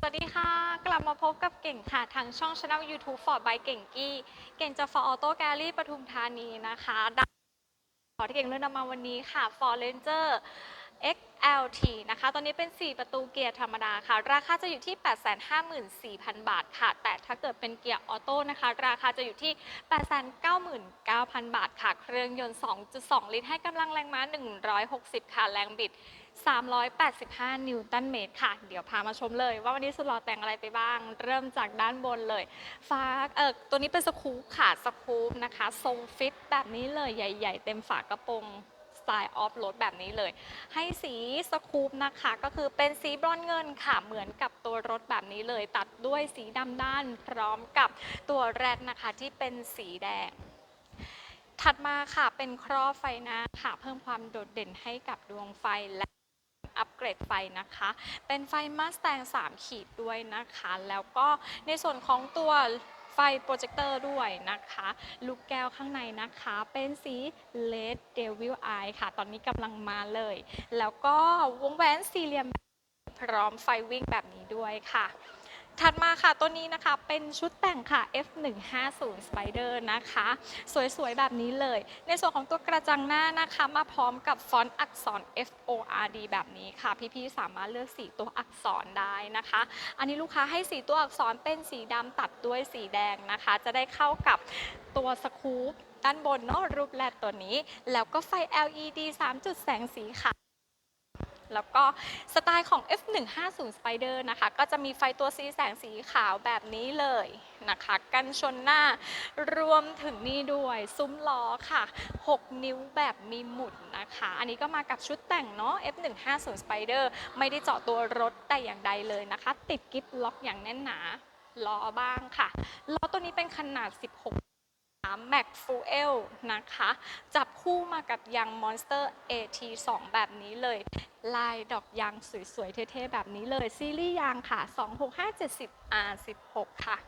สวัสดีค่ะ กลับมาพบกับเก่งค่ะ ทางช่องช anel YouTube Ford by เก่งกี้ เก่งจาก Ford Auto Gallery ปทุมธานีนะคะดังขอที่เก่งเลือกนำมาวันนี้ค่ะ Ford Ranger XLT นะคะ ตอนนี้เป็น 4 ประตูเกียร์ธรรมดาค่ะ ราคาจะอยู่ที่ 854,000 บาทค่ะ แต่ถ้าเกิดเป็นเกียร์ออโต้นะคะ ราคาจะอยู่ที่ 899,000 บาทค่ะ เครื่องยนต์ 2.2 ลิตรให้กำลังแรงม้า 160 ค่ะ แรงบิด 385 นิวตันเมตรค่ะ เดี๋ยวพามาชมเลย ว่าวันนี้สุดหล่อแต่งอะไรไปบ้าง เริ่มจากด้านบนเลยฟ้าเออตัวนี้เป็นสคูปค่ะสคูปนะคะ ทรงฟิตแบบนี้เลยใหญ่ ๆ เต็มฝากระโปรงสไตล์ออฟโรดแบบนี้เลย ให้สีสคูปนะคะ ก็คือเป็นสีบรอนเงินค่ะ เหมือนกับตัวรถแบบนี้เลย ตัดด้วยสีดำด้านพร้อมกับตัวแรดนะคะที่เป็นสีแดงถัดมาค่ะเป็นครอบไฟหน้าค่ะ เพิ่มความโดดเด่นให้กับดวงไฟและ อัปเกรดไฟนะคะ เป็นไฟมาสแตง3 ขีดด้วยนะคะ แล้วก็ในส่วนของตัวไฟโปรเจคเตอร์ด้วยนะคะ ลูกแก้วข้างในนะคะ เป็นสี LED Devil Eye ค่ะ ตอนนี้กำลังมาเลย แล้วก็วงแหวนสี่เหลี่ยมพร้อมไฟวิ่งแบบนี้ด้วยค่ะ ถัดมาค่ะตัวนี้นะคะเป็นชุดแต่งค่ะ F150 Spider นะคะ สวยๆ แบบนี้เลย ในส่วนของตัวกระจังหน้านะคะมาพร้อมกับฟอนต์อักษร F O R D แบบนี้ค่ะ พี่ๆ สามารถเลือกสีตัวอักษรได้นะคะ อันนี้ลูกค้าให้สีตัวอักษรเป็นสีดำตัดด้วยสีแดงนะคะ จะได้เข้ากับตัวสคูปด้านบนเนาะรูปแรกตัวนี้ แล้วก็ไฟ LED 3 จุดแสงสีขาว แล้วก็สไตล์ของ F150 Spider นะคะ ก็จะมีไฟตัวสีแสงสีขาวแบบนี้เลยนะคะ กันชนหน้ารวมถึงนี่ด้วยซุ้มล้อค่ะ 6 นิ้วแบบมีหมุนนะคะ อันนี้ก็มากับชุดแต่งเนาะ F150 Spider ไม่ได้เจาะตัวรถแต่อย่างใดเลยนะคะ ติดกิฟล็อกอย่างแน่นหนาล้อบ้างค่ะล้อตัวนี้เป็นขนาด 16 Max Fuel นะคะ จับคู่มากับยาง Monster AT2 แบบนี้เลย ลายดอกยางสวยๆ เท่ๆ แบบนี้เลย ซีรีส์ยางค่ะ 26570 R16 ค่ะ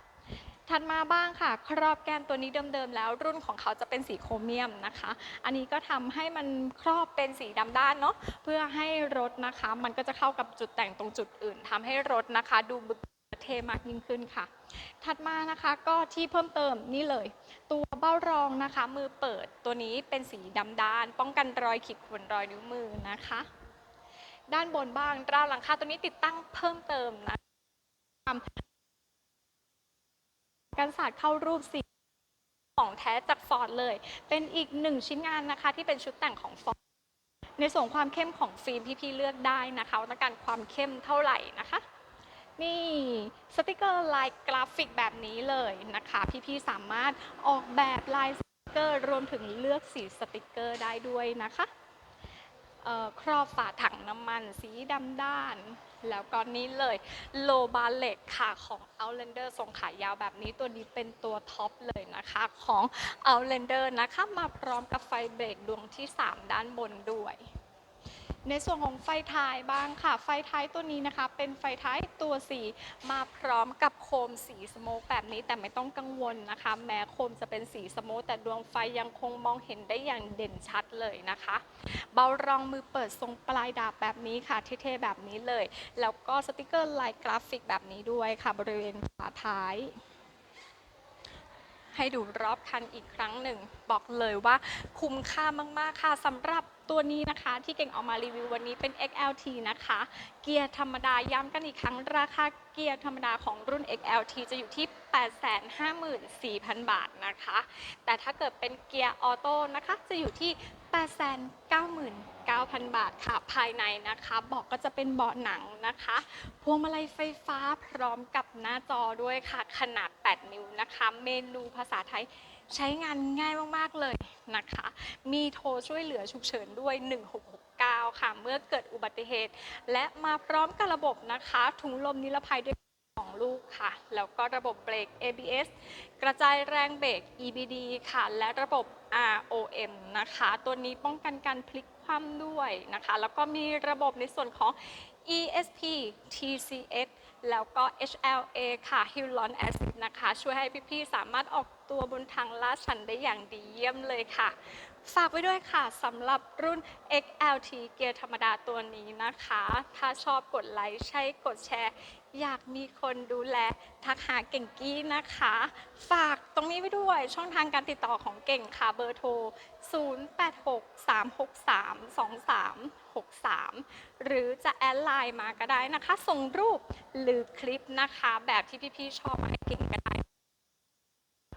ถัดมาบ้างค่ะ ครอบแก้มตัวนี้เดิมๆ แล้วรุ่นของเขาจะเป็นสีโครเมียมนะคะ อันนี้ก็ทำให้มันครอบเป็นสีดำด้านเนาะเพื่อให้รถนะคะ มันก็จะเข้ากับจุดแต่งตรงจุดอื่นทำให้รถนะคะ ดูบึกเท่มากยิ่งขึ้นค่ะ ถัดมานะคะก็ที่เพิ่มเติมนี่เลย ตัวเบ้ารองนะคะ มือเปิดตัวนี้เป็นสีดำด้าน ป้องกันรอยขีดข่วนรอยนิ้วมือนะคะ ด้านบนบ้างราวหลังคาตัวนี้ติดตั้งเพิ่มเติมนะการศาสาดเข้ารูปสีของแท้จากฟอร์ดเลย เป็นอีกหนึ่งชิ้นงานนะคะ ที่เป็นชุดแต่งของฟอร์ดในส่วนความเข้มของฟิล์มพี่ๆเลือกได้นะคะว่าต้องการความเข้มเท่าไหร่นะคะ นี่สติกเกอร์ลายกราฟิกแบบนี้เลยนะคะ พี่ๆสามารถออกแบบลายสติกเกอร์รวมถึงเลือกสีสติกเกอร์ได้ด้วยนะคะ ครอบฝาถังน้ำมันสีดำด้าน แล้วก็นี้เลยโลบาเล็กค่ะของ Outlander ทรงขายาวแบบนี้ตัวนี้เป็นตัวท็อปเลยนะคะของ Outlander นะคะมาพร้อมกับไฟเบรกดวงที่ 3 ด้านบนด้วย ในส่วนของไฟท้ายบ้างค่ะ ไฟท้ายตัวนี้นะคะ เป็นไฟท้ายตัวสีมาพร้อมกับโคมสีสโมกแบบนี้แต่ไม่ต้องกังวลนะคะ แม้โคมจะเป็นสีสโมกแต่ดวงไฟยังคงมองเห็นได้อย่างเด่นชัดเลยนะคะ เบารองมือเปิดทรงปลายดาบแบบนี้ค่ะเท่ๆแบบนี้เลย แล้วก็สติกเกอร์ลายกราฟิกแบบนี้ด้วยค่ะ บริเวณฝาท้าย ให้ดูรอบคันอีกครั้งหนึ่ง บอกเลยว่าคุ้มค่ามากๆค่ะสำหรับตัวนี้นะคะที่เก่งออกมารีวิววันนี้เป็น XLT นะคะ เกียร์ธรรมดาย้ำกันอีกครั้งราคาเกียร์ธรรมดาของรุ่น XLT จะอยู่ที่ 854,000 บาทนะคะ แต่ถ้าเกิดเป็นเกียร์ออโต้นะคะ จะอยู่ที่ 899,000 บาทค่ะ ภายในนะคะเบอกก็จะเป็นเบาะหนังนะคะ พวงมาลัยไฟฟ้าพร้อมกับหน้าจอด้วยค่ะ ขนาด 8 นิ้วนะคะ เมนูภาษาไทยใช้งานง่ายมาก ๆ เลยนะคะ มีโทรช่วยเหลือฉุกเฉินด้วย 1669 ค่ะ เมื่อเกิดอุบัติเหตุ และมาพร้อมกับระบบนะคะ ถุงลมนิรภัยด้วย ของลูกค่ะ แล้วก็ระบบเบรก ABS กระจายแรงเบรก EBD ค่ะ และระบบ ROM นะคะ ตัวนี้ป้องกันการพลิกคว่ำด้วยนะคะ แล้วก็มีระบบในส่วนของ ESP TCS แล้วก็ HLA ค่ะ Hyaluronic acid นะคะ ช่วยให้พี่ๆ สามารถออกตัวบนทางลาดชันได้อย่างดีเยี่ยมเลยค่ะ ฝากไว้ด้วยค่ะสำหรับรุ่น XLT เกียร์ธรรมดาตัวนี้นะคะ ถ้าชอบกดไลค์ใช่กดแชร์ อยากมีคนดูแลทักหาเก่งกี้นะคะ ฝากตรงนี้ไว้ด้วยช่องทางการติดต่อของเก่งค่ะเบอร์โทร 0863632363 หรือจะแอดไลน์มาก็ได้นะคะ ส่งรูปหรือคลิปนะคะ แบบที่พี่ๆชอบมาให้เก่ง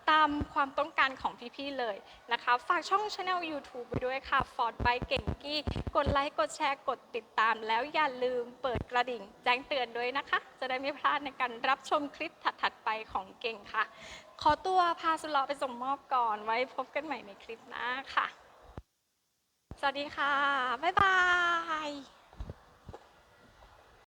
ตามความต้องการของพี่ๆเลยนะคะ ฝากช่องช anel YouTube ไปด้วยค่ะ Ford by เก่งกี้ กดไลค์ กดแชร์ กดติดตาม แล้วอย่าลืมเปิดกระดิ่ง แจ้งเตือนด้วยนะคะ จะได้ไม่พลาดในการรับชมคลิปถัดๆไปของเก่งค่ะ ขอตัวพาสุลอไปส่งมอบก่อนไว้พบกันใหม่ในคลิปหน้าค่ะ สวัสดีค่ะ บ๊ายบาย